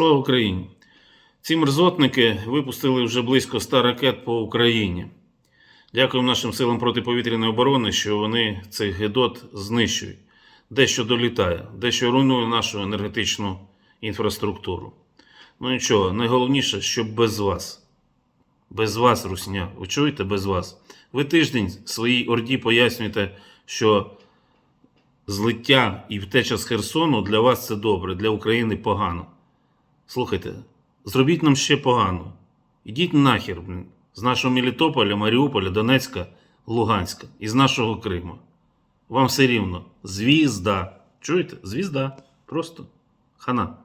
Слава Україні! Ці мерзотники випустили вже близько 100 ракет по Україні. Дякуємо нашим силам протиповітряної оборони, що вони цей гедот знищують. Дещо долітає, дещо руйнує нашу енергетичну інфраструктуру. Ну нічого, найголовніше, щоб без вас. Без вас, Русня. Ви чуєте без вас? Ви тиждень своїй орді пояснюєте, що злиття і втеча з Херсону для вас це добре, для України погано. Слухайте, зробіть нам ще погано. Ідіть нахер, блін, з нашого Мелітополя, Маріуполя, Донецька, Луганська і з нашого Криму. Вам все рівно. Звізда. Чуєте? Звізда. Просто хана.